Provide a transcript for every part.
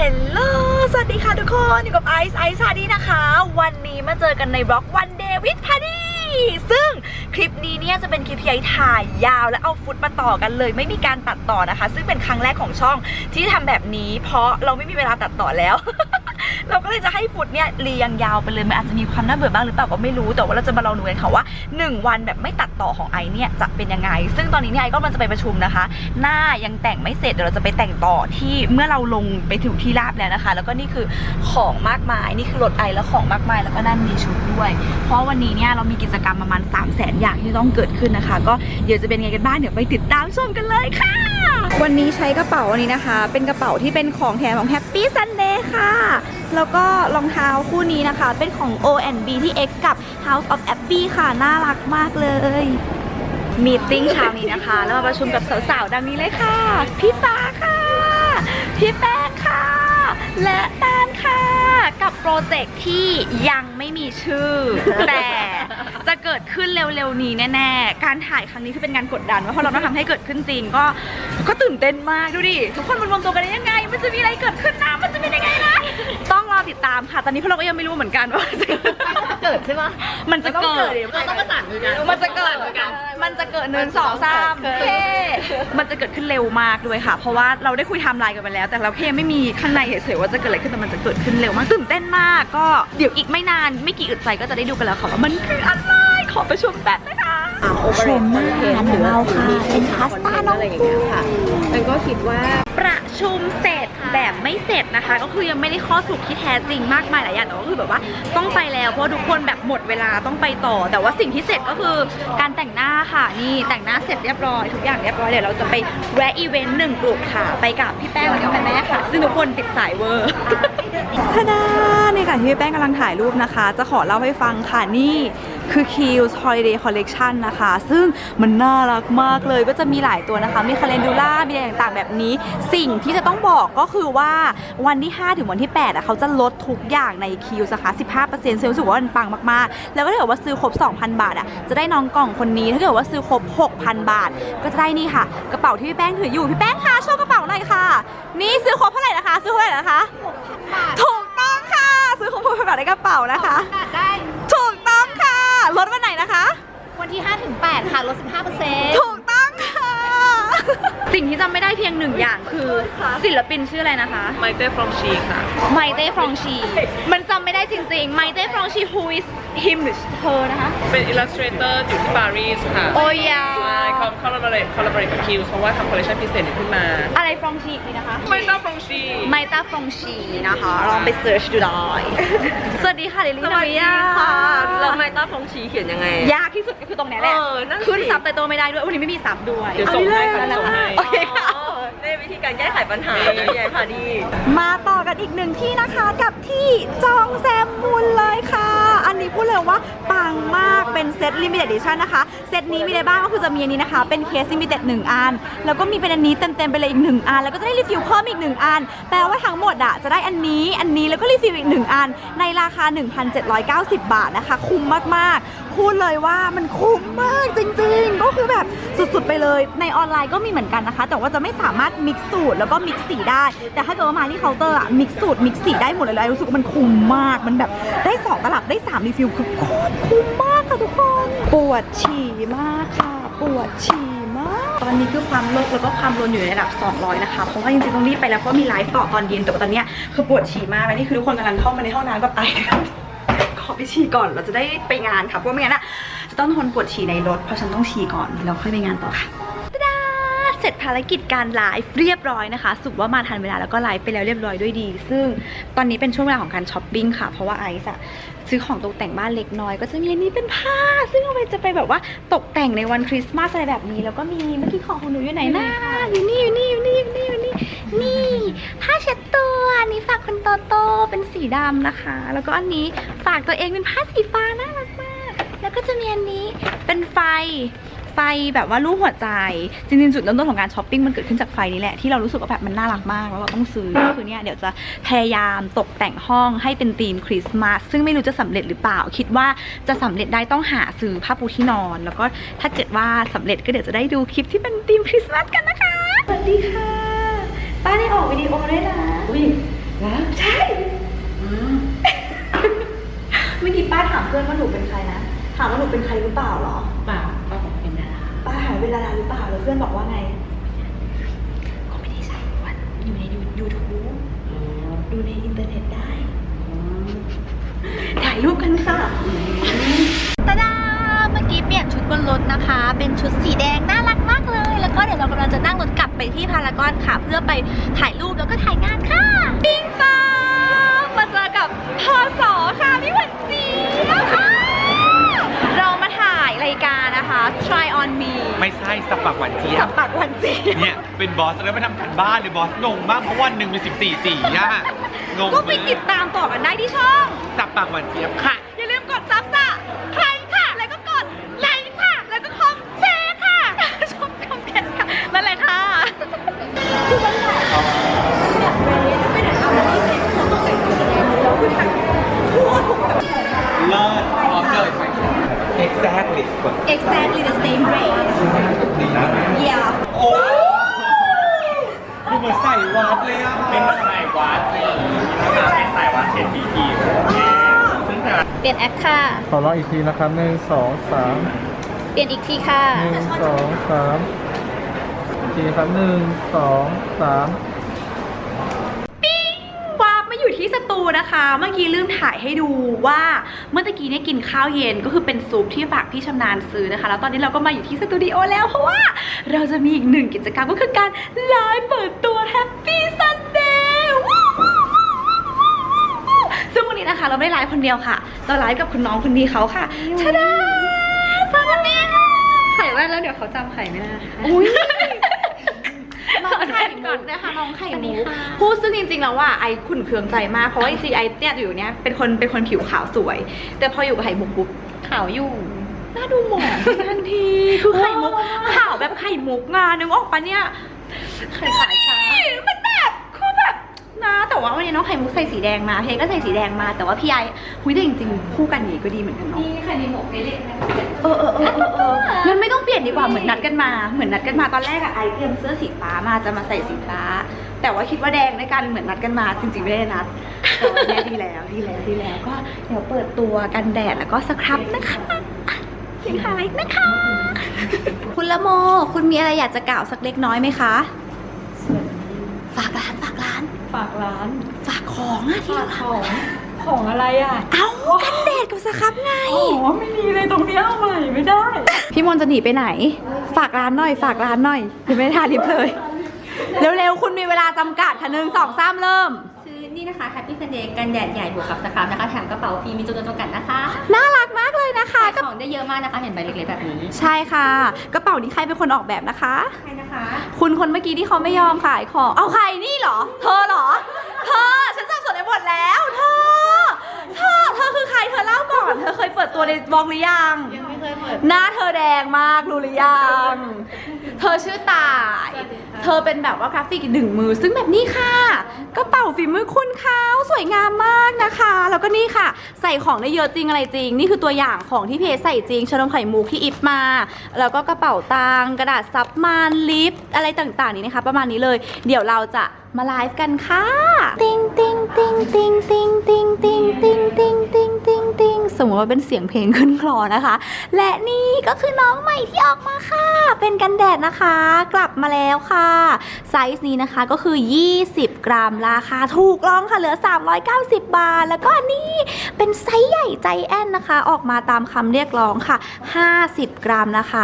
ฮลโลสวัสดีค่ะทุกคน อยู่กับไอซ์ไอซ์ชาดีนะคะ วันนี้มาเจอกันในบล็อกวันเดวิดพาดีซึ่งคลิปนี้เนี่ยจะเป็นคลิปที่ไอถ่ายยาวและเอาฟุตมาต่อกันเลย ไม่มีการตัดต่อนะคะ ซึ่งเป็นครั้งแรกของช่องที่ทำแบบนี้ เพราะเราไม่มีเวลาตัดต่อแล้ว เราก็เลยจะให้ฟุตเนี่ยเรียงยาวไปเลยมันอาจจะมีความน่าเบื่อบ้างหรือเปล่าก็ไม่รู้แต่ว่าเราจะมาลองดูกันค่ะว่า 1 วันแบบไม่ตัดต่อของไอเนี่ยจะเป็นยังไง ซึ่งตอนนี้เนี่ยไอก็มันจะไปประชุมนะคะ หน้ายังแต่งไม่เสร็จเดี๋ยวเราจะไปแต่งต่อที่เมื่อเราลงไปถึงที่ราบแล้วนะคะ แล้วก็นี่คือของมากมายนี่คือรถไอแล้วของมากมายแล้วก็นั่นมีชุดด้วย เพราะวันนี้เนี่ยเรามีกิจกรรมประมาณ 3 0 0แสนอย่างที่ต้องเกิดขึ้นนะคะ ก็เดี๋ยวจะเป็นไงกันบ้างเดี๋ยวไปติดตามชมกันเลยค่ะ วันนี้ใช้กระเป๋าอันนี้นะคะ เป็นกระเป๋าที่เป็นของแถมของ Happy Sunday ค่ะ แล้วก็รองเท้าคู่นี้นะคะ เป็นของ O&B ที่ X กับ House of Abby ค่ะ น่ารักมากเลยมีติ้งเช้านี้นะคะ แล้วมาประชุมกับสาวๆ ดังนี้เลยค่ะ พี่ฟ้าค่ะ พี่แป้งค่ะ และตาลค่ะ กับโปรเจกต์ที่ยังไม่มีชื่อ แต่จะเกิดขึ้นเร็วๆ นี้แน่ๆ การถ่ายครั้งนี้คือเป็นงานกดดันว่าเพราะเราต้องทำให้เกิดขึ้นจริงก็ก็ตื่นเต้นมากดูดิ ทุกคนมันรวมตัวกันได้ยังไง มันจะมีอะไรเกิดขึ้นนะมันจะเป็นยังไงนะต้อง อติดตามค่ะ ตอนนี้พวกเราก็ยังไม่รู้เหมือนกันว่าจะเกิดใช่ไหมมันจะเกิดเราต้องประสานมือกันมันจะเกิดมันจะเกิดหนึ่งสองสามเกิดเท่มันจะเกิดขึ้นเร็วมากด้วยค่ะ เพราะว่าเราได้คุยไทม์ไลน์กันไปแล้ว แต่เราแค่ยังไม่มีข้างในเฉยๆว่าจะเกิดอะไรขึ้นแต่มันจะเกิดขึ้นเร็วมากตื่นเต้นมาก ก็เดี๋ยวอีกไม่นานไม่กี่อึดใจก็จะได้ดูกันแล้วค่ะว่ามันคืออะไรขอประชุมแป๊บนะคะชมหน้าของเราค่ะเป็นพาสต้าอะไรอย่างเงี้ยค่ะมันก็คิดว่าประ ชุมเสร็จแบบไม่เสร็จนะคะ ก็คือยังไม่ได้ข้อสรุปที่แท้จริงมากมายหลายอย่างแต่ก็คือแบบว่าต้องไปแล้วเพราะทุกคนแบบหมดเวลาต้องไปต่อ แต่ว่าสิ่งที่เสร็จก็คือการแต่งหน้าค่ะนี่แต่งหน้าเสร็จเรียบร้อยทุกอย่างเรียบร้อยเดี๋ยวเราจะไปแวะอีเวนต์หนึ่งกลุ่มค่ะ ไปกับพี่แป้งและพี่แม่ค่ะ ซึ่งทุกคนติดสายเวอร์ทาดานี่ค่ะที่พี่แป้งกำลังถ่ายรูปนะคะ จะขอเล่าให้ฟังค่ะนี่คือ Kiehl's Holiday Collection นะคะ ซึ่งมันน่ารักมากเลยก็จะมีหลายตัวนะคะ มีคาเลนดูล่ามีอะไรต่างๆแบบนี้ สิ่งที่จะต้องบอกก็คือว่าวันที่ 5 ถึงวันที่8อะเขาจะลดทุกอย่างใน Kiehl's นะคะ15%ซึ่งรู้สึกว่ามันปังมากๆ แล้วก็ถ้าเกิดว่าซื้อครบ 2,000 บาทอะจะได้น้องกล่องคนนี้ถ้าเกิดว่าซื้อครบ 6,000 บาท ก็จะได้นี่ค่ะ กระเป๋าที่พี่แป้งถืออยู่พี่แป้งคะโชว์กระเป๋าหน่อยค่ะ นี่ซื้อครบเท่าไหร่นะคะ ซื้อเท่าไหร่นะคะถูกต้องค่ะ ซื้อครบ6,000บาทได้กระเป๋านะคะได้ถูกต้องค่ะลดวันไหนนะคะ วันที่5ถึง8ค่ะลด15%ถูกต้องค่ะ สิ่งที่จำไม่ได้เพียงหนึ่งอย่างคือศิลปินชื่ออะไรนะคะ ไมเต้ฟรองชีค่ะ ไมเต้ฟรองชี มันจำไม่ได้จริงๆ ไมเต้ฟรองชี who is him หรือเธอนะคะ เป็นอิลลัสเตรเตอร์อยู่ที่ปารีสค่ะ โอ้ยยาใช่เขาคอลลาบอร์เรทคอลลาบอร์เรทกับคิวเพราะว่าทำคอลเลคชันพิเศษนี้ขึ้นมา อะไรฟรองชีนี่นะคะ ไมเต้ฟรองชี ไมต้าฟรองชีนะคะ ลองไปเสิร์ชดูได้สวัสดีค่ะลิลลี่นาวิยาแล้วไมต้าฟงชีเขียนยังไง ยากที่สุดก็คือตรงเนี้ยแหละเออนั่นสิขึ้นซับไตเติลไม่ได้ด้วย วันนี้ไม่มีซับด้วยเดี๋ยวส่งให้ค่ะเดี๋ยวส่งให้โอเคค่ะในวิธีการแก้ไขปัญหาใหญ่ค่ะดีมาต่อกันอีกหนึ่งที่นะคะกับที่จองแซมมูลเลยค่ะ อันนี้พูดเลยว่าปังมากเป็นเซตลิมิเต็ดดิชั่นนะคะ เซตนี้มีอะไรบ้างก็คือจะมีอันนี้นะคะ เป็นเคสลิมิเต็ดหนึ่งอัน แล้วก็มีเป็นอันนี้เต็มๆไปเลยอีกหนึ่งอัน แล้วก็จะได้รีฟิลเพิ่มอีกหนึ่งอัน แปลว่าทั้งหมดอะจะได้อันนี้ อันนี้แล้วก็รีฟิลอีกหนึ่งอัน ในราคา 1,790 บาทนะคะ คุ้มมากๆ พูดเลยว่ามันคุ้มมากจริงๆ ก็คือแบบสุดๆไปเลยในออนไลน์ก็มีเหมือนกันนะคะ แต่ว่าจะไม่สามารถมิกซ์สูตรแล้วก็มิกซ์สีได้ แต่ถ้าเกิดว่ามาที่เคาน์เตอร์อะมิกซ์สูตรมิกซ์สีได้หมดเลยแล้วรู้สึกว่ามันคุ้มมากมันแบบได้สองตลับได้สามรีฟิลคือโคตรคุ้มมากค่ะทุกคน ปวดฉี่มากค่ะ ปวดฉี่มาก ตอนนี้คือความโลกแล้วก็ความรวนอยู่ในระดับ 200 นะคะ เพราะว่าจริงๆต้องรีบไปแล้วเพราะมีไลฟ์ต่อตอนเย็นแต่ว่าตอนเนี้ยคือปวดฉี่มากและนี่คือทุกคนกำลังเข้ามาในห้องน้ำแบบไอข อไปฉี่ก่อน เราจะได้ไปงานค่ะ เพราะไม่งั้นอะจะต้องทนปวดฉี่ในรถ เพราะฉันต้องฉี่ก่อน แล้วค่อยไปงานต่อค่ะเสร็จภารกิจการไลฟ์เรียบร้อยนะคะ สุขว่ามาทันเวลาแล้วก็ไลฟ์ไปแล้วเรียบร้อยด้วยดี ซึ่งตอนนี้เป็นช่วงเวลาของการช้อปปิ้งค่ะ เพราะว่าไอซ์อะซื้อของตกแต่งบ้านเล็กน้อย ก็จะมีอันนี้เป็นผ้า ซึ่งเอาไปจะไปแบบว่าตกแต่งในวันคริสต์มาสอะไรแบบนี้ แล้วก็มีเมื่อกี้ของของหนูอยู่ไหนนะอยู่นี่อยู่นี่อยู่นี่อยู่นี่อยู่นี่ นี่ผ้าเช็ดตัวนนี้ฝากคุณโตโตเป็นสีดำนะคะ แล้วก็อันนี้ฝากตัวเองเป็นผ้าสีฟ้าน่ารักมาก แล้วก็จะมีอันนี้เป็นไฟไฟแบบว่ารูปหัวใจ จริงๆ จุดเริ่มต้นของการช้อปปิ้งมันเกิดขึ้นจากไฟนี้แหละ ที่เรารู้สึกว่าแบบมันน่ารักมาก แล้วเราต้องซื้อก็คือเนี่ยเดี๋ยวจะพยายามตกแต่งห้องให้เป็นธีมคริสต์มาสซึ่งไม่รู้จะสำเร็จหรือเปล่า คิดว่าจะสำเร็จได้ต้องหาซื้อผ้าปูที่นอน แล้วก็ถ้าเกิดว่าสำเร็จก็เดี๋ยวจะได้ดูคลิปที่เป็นธีมคริสต์มาสกันนะคะสวัสดีค่ะ ป้าได้ออกวิดีโอด้วยนะ อุ้ยนะใช่เมื่อกี้ป้าถามเพื่อนว่าหนูเป็นใครนะ ถามว่าหนูเป็นใครหรือเปล่าเหรอ เปล่าป้าบอกเป็นดาราป้าหายเป็นดาราหรือเปล่าแล้วเพื่อนบอกว่าไง ก็ไม่ได้ใส่วันอยู่ในยูทูบดูในอินเทอร์เน็ตได้ ถ่ายรูปกันค่ะตาดา เมื่อกี้เปลี่ยนชุดบนรถนะคะ เป็นชุดสีแดงน่ารักมก แล้วก็เดี๋ยวเรากำลังจะนั่งรถกลับไปที่พารากอนค่ะ เพื่อไปถ่ายรูปแล้วก็ถ่ายงานค่ะปิ้งปองมาเจอกับพศค่ะพี่หวันเจียบอ่าเรามาถ่ายรายการนะคะ Try on Me ไม่ใช่สปักหวานเจี๊ยสับบปักหวันเจียบเนี่ยเป็นบอสแล้วไม่ทำกันบ้านหรือบอสงงมากเพราะวันหนึ่งมีสิบสี่สีอะงงก็ไปติดตามต่อกันได้ที่ช่อง สับปากหวานเจี๊ยบค่ะ exactly กด exactly the same way ดีนะ yeah โอ้ดูเหมือนใส่วัดเลยอะเป็นสายวัดนี่นะครับเป็นสายวัดเห็นผีผีซึ่งแต่ละเปลี่ยนแอคค่ะ ขอร้องอีกทีนะครับหนึ่งสองสามเปลี่ยนอีกทีค่ะหนึ่งสองสามอีกทีครับหนึ่งสองสาม วาร์ปมาอยู่ที่สตูนะคะ เมื่อกี้ลืมถ่ายให้ดูว่าเมื่อตะกี้เนี่ยกินข้าวเย็นก็คือเป็นซุปที่ฝากพี่ชำนาญซื้อนะคะ แล้วตอนนี้เราก็มาอยู่ที่สตูดิโอแล้วเพราะว่าเราจะมีอีกหนึ่งกิจกรรมก็คือการไลฟ์เปิดตัว Happy Sunday วู้วู้วู้วู้วู้ซึ่งวันนี้นะคะเราไม่ได้ไลฟ์คนเดียวค่ะ เราไลฟ์กับคุณน้องคนนี้เขาค่ะชาดาสวัสดีค่ะไข่แว่นแล้วเดี๋ยวเขาจำไข่ไม่ได้นะคะ อุ้ยน้องไข่มุกนะคะน้องไข่มุกพูดซึ่งจริงๆแล้วว่าไอขุนเคืองใจมากเพราะว่าจริงๆไอเนี่ยอยู่เนี้ยเป็นคนเป็นคนผิวขาวสวย แต่พออยู่กับไข่มุกปุ๊บขาวอยู่หน้าดูหมองทันทีคือไข่มุกขาวแบบไข่มุกงานนึกออกปะเนี่ยไข่ขาย นะ แต่ว่าวันนี้น้องไข่มุกใส่สีแดงมาเพก็ใส่สีแดงมา แต่ว่าพี่ไอหุยแต่จริงๆคู่กันนี้ก็ดีเหมือนกันเนาะ นี่ไข่ในหมกเล็กๆนะเออเออเออเออเอองั้นไม่ต้องเปลี่ยนดีกว่าเหมือนนัดกันมา เหมือนนัดกันมาตอนแรกอะไอเตรียมเสื้อสีฟ้ามาจะมาใส่สีฟ้า แต่ว่าคิดว่าแดงในการเหมือนนัดกันมา จริงๆไม่ได้นัดแต่ว่าเนี่ยดีแล้วดีแล้วดีแล้วก็เดี๋ยวเปิดตัวกันแดดแล้วก็สครับนะคะเสียงหายนะคะ คุณละโม คุณมีอะไรอยากจะกล่าวสักเล็กน้อยไหมคะ ฝากร้านฝากร้าน ฝากร้านฝากของอะที่เราของของอะไรอะเอากันแดดกับสครับไง อ๋อไม่มีเลยตรงเนี้ยเอาใหม่ไม่ได้ พี่มนต์จะหนีไปไหน ฝากร้านหน่อย ฝากร้านหน่อยยังไม่ได้ทาลิปเลย เร็วๆ คุณมีเวลาจำกัดค่ะหนึ่งสองสามเริ่มคือนี่นะคะ Happy Sunday กันแดดใหญ่บวกกับสครับนะคะแถมกระเป๋าฟรีมีจำนวนจำกัดนะคะ น่ารักมาก เลยนะคะขายก็ของได้เยอะมากนะคะ เห็นใบเล็กๆแบบนี้ ใช่ค่ะ กระเป๋านี้ใครเป็นคนออกแบบนะคะใช่นะคะ คุณคนเมื่อกี้ที่เขาไม่ยอมขายของ เอาใครนี่เหรอ เธอเหรอ เธอ ฉันสับสนไปหมดแล้ว เธอ เธอ เธอคือใคร เธอเล่าก่อน เธอเคยเปิดตัวในบล็อกหรือยัง ยังไม่เคยเปิด หน้าเธอแดงมากรู้หรือยัง เธอชื่อตาย เธอเป็นแบบว่ากราฟิกหนึ่งมือ ซึ่งแบบนี้ค่ะกระเป๋าฝีมือคุณเขาสวยงามมากนะคะ แล้วก็นี่ค่ะ ใส่ของได้เยอะจริงอะไรจริง นี่คือตัวอย่างของที่เพจใส่จริงชนมไข่มุกที่อิฟมา แล้วก็กระเป๋าตังกระดาษซับมันลิปอะไรต่างๆ นี้นะคะ ประมาณนี้เลยเดี๋ยวเราจะมาไลฟ์กันค่ะ ติงติงติงติงติงติงติงติงติงติงติงติง สมมติว่าเป็นเสียงเพลงขึ้นคลอนะคะ และนี่ก็คือน้องใหม่ที่ออกมาค่ะ เป็นกันแดดนะคะ กลับมาแล้วค่ะ ไซส์นี้นะคะก็คือ 20 กรัมราคาถูกลองค่ะเหลือ 390 บาท แล้วก็นี่เป็นไซส์ใหญ่ใจแอนนะคะ ออกมาตามคำเรียกร้องค่ะ 50 กรัมนะคะ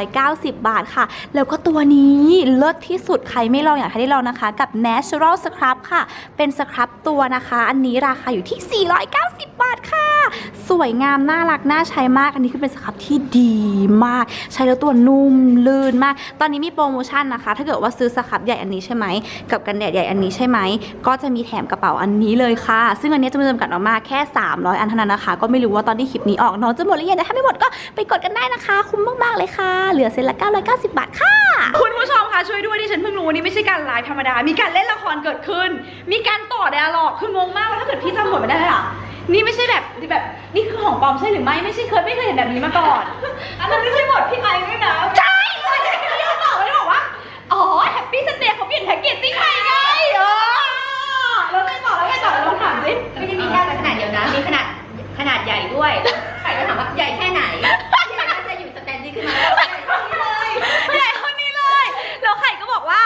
690 บาทค่ะ แล้วก็ตัวนี้เลิศที่สุดใครไม่ลองอยากให้ได้ลองนะคะ กับ Natural Scrub ค่ะ เป็นสครับตัวนะคะ อันนี้ราคาอยู่ที่ 490 บาทค่ะ สวยงามน่ารักน่าใช้มาก อันนี้คือเป็นสครับที่ดีมาก ใช้แล้วตัวนุ่มลื่นมาก ตอนนี้มีโปรโมชั่นนะคะ ถ้าเกิดว่าซื้อสครับใหญ่อันนี้ใช่ไหมกับกันแดดใหญ่อันนี้ใช่ไหมก็จะมีแถมกระเป๋าอันนี้เลยค่ะ ซึ่งอันนี้จะมีจำกัดออกมาแค่ 300 อันเท่านั้นนะคะ ก็ไม่รู้ว่าตอนที่คลิปนี้ออกน้องจะหมดหรือยังแต่ถ้าไม่หมดก็ไปกดกันได้นะคะคุ้มมากๆเลยค่ะ เหลือเซ็นละ 990 บาทค่ะ คุณผู้ชมคะช่วยด้วยที่ฉันเพิ่งรู้ว่านี่ไม่ใช่การไลฟ์ธรรมดา มีการเล่นละครเกิดขึ้น มีการต่อไดอะล็อกคืองงมากว่าถ้าเกิดพี่จำบทไม่ได้เลยอะนี่ไม่ใช่แบบแบบนี่คือของปลอมใช่หรือไม่ไม่ใช่เคยไม่เคยเห็นแบบนี้มาก่อน อันนั้นไม่ใช่บทพี่ไอด้วยนะใช่พี่เขาบอกเลยบอกว่าอ๋อแฮปปี้สเตย์เขาเปลี่ยนแพ็กเกจจิ้งใหม่ไงเออแล้วไงต่อแล้วไงต่อลองถามสิไม่ได้มีแค่ขนาดเดียวนะมีขนาดขขนาดใหญ่ด้วยไข่ก็ถามว่าใหญ่แค่ไหน ใหญ่เท่านี้เลยใหญ่เท่านี้เลย แล้วไข่ก็บอกว่า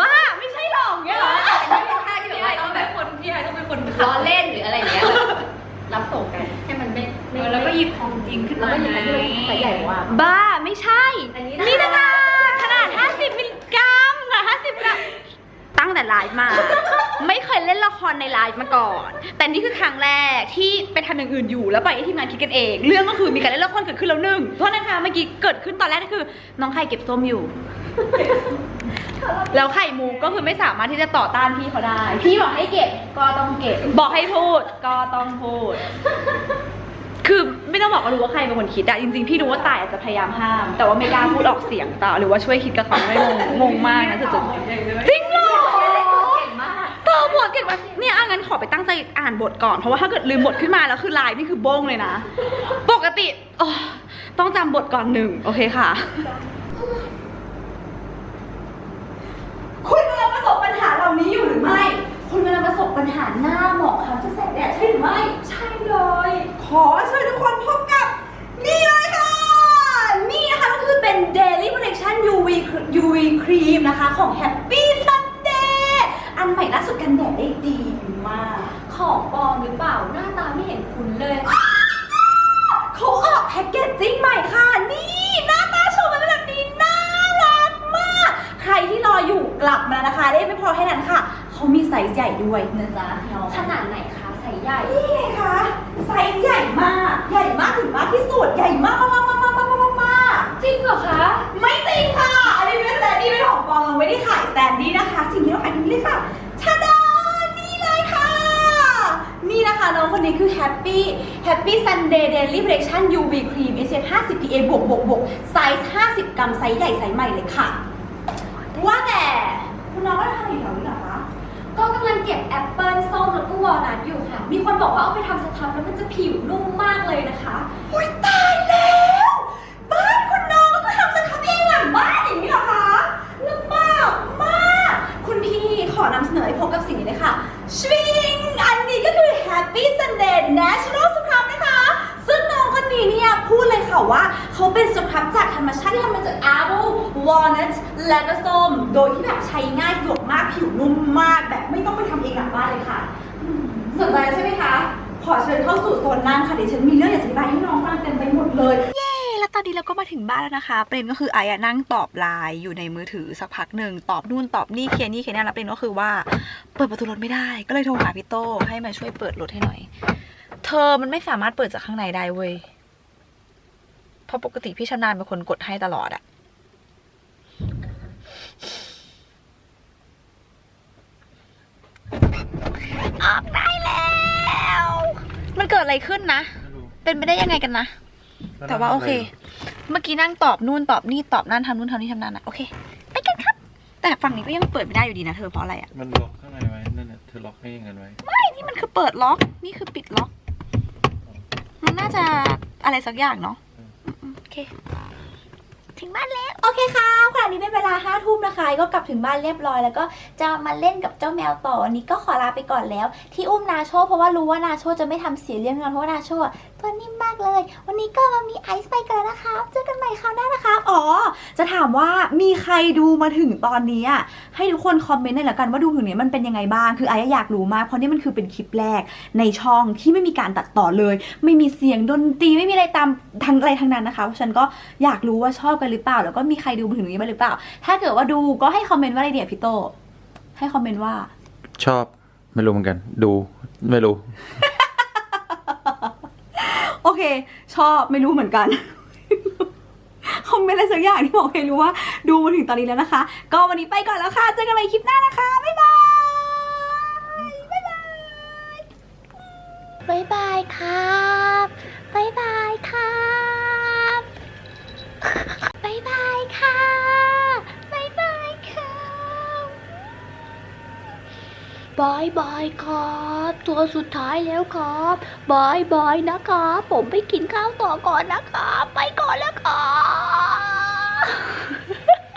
บ้าไม่ใช่หรอกเงี้ยเหรอแต่นี่เป็นท่าที่แบบว่าต้องแบบคนพี่ไอต้องเป็นคนล้อเล่นหรืออะไรอย่างเงี้ยรับส่งกันให้มันไม่ไม่แล้วก็หยิบของจริงขึ้นมาแล้วก็หยิบของใส่ใหญ่กว่า บ้าไม่ใช่อันนี้นี่นะคะขนาด 50 มิลลิกรัมค่ะ50กรัม ตั้งแต่ไลฟ์มา ไม่เคยเล่นละครในไลฟ์มาก่อน แต่นี่คือครั้งแรกที่ไปทำอย่างอื่นอยู่แล้วปล่อยให้ทีมงานคิดกันเอง เรื่องก็คือมีการเล่นละครเกิดขึ้นแล้วหนึ่งโทษนะคะเมื่อกี้เกิดขึ้นตอนแรกก็คือ น้องไข่เก็บส้มอยู่ แล้วไข่มูก็คือไม่สามารถที่จะต่อต้านพี่เขาได้ พี่บอกให้เก็บก็ต้องเก็บ บอกให้พูดก็ต้องพูด คือไม่ต้องบอกก็รู้ว่าใครเป็นคนคิดอะจริงๆ พี่รู้ว่าตายอาจจะพยายามห้าม แต่ว่าไม่กล้าพูดออกเสียงต่อหรือว่าช่วยคิดกับเขาไม่งงงงมากนะสุดๆจริงเหรอเก่งากต่อบทเก่งมากเนี่ยอะงั้นขอไปตั้งใจอ่านบทก่อนเพราะว่าถ้าเกิดลืมบทขึ้นมาแล้วคือลน์นี่คือโบ้งเลยนะ ปกติโอ้ต้องจำบทก่อนหนึ่งโอเคค่ะ คุณกำลังประสบปัญหาเหล่านี้อยู่หรือไม่ คุณกำลังประสบปัญหาหน้าหมองคล้ำจะแสงแดดใช่หรือไม่ ใช่เลย ขอเชิญทุกคนพบกับ นี่เลยค่ะ นี่นะคะก็คือเป็น Daily Protection UV UV Cream นะคะของ Happy Sunday อันใหม่ล่า สุดกันแดดได้ดีมาก ของปลอมหรือเปล่าหน้าตาไม่เห็นคุ้นเลย เขาออกแพ็กเกจจิ้งใหม่ค่ะ นี่หน้าตาโชว์มาเป็นแบบนี้น่ารักมาก ใครที่รออยู่กลับมานะคะ ได้ไม่พอแค่นั้นค่ะ เขามีไซส์ใหญ่ด้วยนะจ๊ะน้องขนาดไหนคะใส่ใหญ่ นี่ไงคะ ไซส์ใหญ่มาก ใหญ่มากถึงมากที่สุด ใหญ่มากมากมากมากมากมากมากจริงเหรอคะ ไม่จริงค่ะ อันนี้เป็นสแตนดี้เป็นของปลอมเราไม่ได้ขายสแตนดี้นะคะ สิ่งที่เราขายคือนี่เลยค่ะ ชาดานี่เลยค่ะ นี่นะคะน้องคนนี้คือ Happy Happy Sunday Daily Protection UV Cream SPF 50 PA บวกบวกบวกไซส์ 50 กรัมไซส์ใหญ่ไซส์ใหม่เลยค่ะ ว่าแต่คุณน้องก็ทำอยู่แถวนี้เหรอคะ ก็กำลังเก็บแอปเปิลส้มแล้วก็วอลนัทอยู่ค่ะ มีคนบอกว่าเอาไปทำสครับแล้วมันจะผิวนุ่มมากเลยนะคะอุ้ยตายแล้ว บ้านคุณน้องก็ทำสครับเองหลังบ้านอย่างนี้เหรอคะลำบากมาก คุณพี่ ขอนำเสนอให้พบกับสิ่งนี้เลยค่ะชวิงอันนี้ก็คือ Happy Sunday Natural Scrub นะคะ ซึ่งน้องคนนี้เนี่ยพูดเลยค่ะว่า เขาเป็นสครับจากธรรมชาติที่ทำมาจาก apple walnut และก็ส้ม โดยที่แบบใช้ง่ายสะดวกมากผิวนุ่มมาก แบบไม่ต้องไปทำเองหลังบ้านเลยค่ะสนใจใช่ไหมคะ ขอเชิญเข้าสู่โซนนั่งค่ะเดี๋ยวฉันมีเรื่องอยากจะอธิบายให้น้องฟังเต็มไปหมดเลย ตอนนี้เราก็มาถึงบ้านแล้วนะคะ เปรมก็คือไอ้นั่งตอบไลน์อยู่ในมือถือสักพักหนึ่งตอบนู่นตอบนี่เคลียร์นี่เคลียร์นั่นแล้วเปรมก็คือว่าเปิดประตูรถไม่ได้ ก็เลยโทรหาพี่โต้ให้มาช่วยเปิดรถให้หน่อย เธอมันไม่สามารถเปิดจากข้างในได้เว้ยเพราะปกติพี่ชำนาญเป็นคนกดให้ตลอดอะออกได้แล้ว มันเกิดอะไรขึ้นนะ เป็นไปได้ยังไงกันนะ แต่ว่าโอเค เมื่อกี้นั่งตอบนู่นตอบนี่ตอบนั่นทำนู่นทำนี่ทำนั่นอะโอเค ไปกันครับ แต่ฝั่งนี้ก็ยังเปิดไม่ได้อยู่ดีนะเธอเพราะอะไรอะมันล็อกข้างในไว้นั่นน่ะเธอล็อกให้อย่างนั้นไว้ ไม่นี่มันคือเปิดล็อกนี่คือปิดล็อก มันน่าจะอะไรสักอย่างเนาะอืมอืมโอเคถึงบ้านแล้ว โอเคค่ะขณะนี้เป็นเวลาห้าทุ่มนะคะก็กลับถึงบ้านเรียบร้อยแล้วก็จะมาเล่นกับเจ้าแมวต่อวันนี้ก็ขอลาไปก่อนแล้ว ที่อุ้มนาโชเพราะว่ารู้ว่านาโชจะไม่ทำเสียเรื่องนอนเพราะว่านาโช อะตัวนิ่มมากเลย วันนี้ก็มามีไอซ์ไปกันแล้วนะคะเจอกันใหม่คราวหน้านะคะ อ๋อ จะถามว่ามีใครดูมาถึงตอนนี้อะให้ทุกคนคอมเมนต์หน่อยละกันว่าดูถึงเนี้ยมันเป็นยังไงบ้าง คือไอซ์อยากรู้มากเพราะนี่มันคือเป็นคลิปแรกในช่องที่ไม่มีการตัดต่อเลย ไม่มีเสียงดนตรีไม่มีอะไรตามทางอะไรทางนั้นนะคะเพราะฉันก็อยากรู้ว่าชอบกันหรือเปล่า แล้วก็มีใครดูมาถึงนี้บ้างหรือเปล่า ถ้าเกิดว่าดูก็ให้คอมเมนต์ว่าอะไรเดี๋ยวพี่โตให้คอมเมนต์ว่า ชอบไม่รู้เหมือนกัน ดูไม่รู้ เค ชอบไม่รู้เหมือนกันคอมเมนต์อะไรสักอย่างที่บอกให้รู้ว่าดูมาถึงตอนนี้แล้วนะคะ ก็วันนี้ไปก่อนแล้วค่ะ เจอกันใหม่คลิปหน้านะคะ บายบายครับ ตัวสุดท้ายแล้วครับบายบายนะครับ ผมไปกินข้าวต่อก่อนนะครับ ไปก่อนแล้วครับ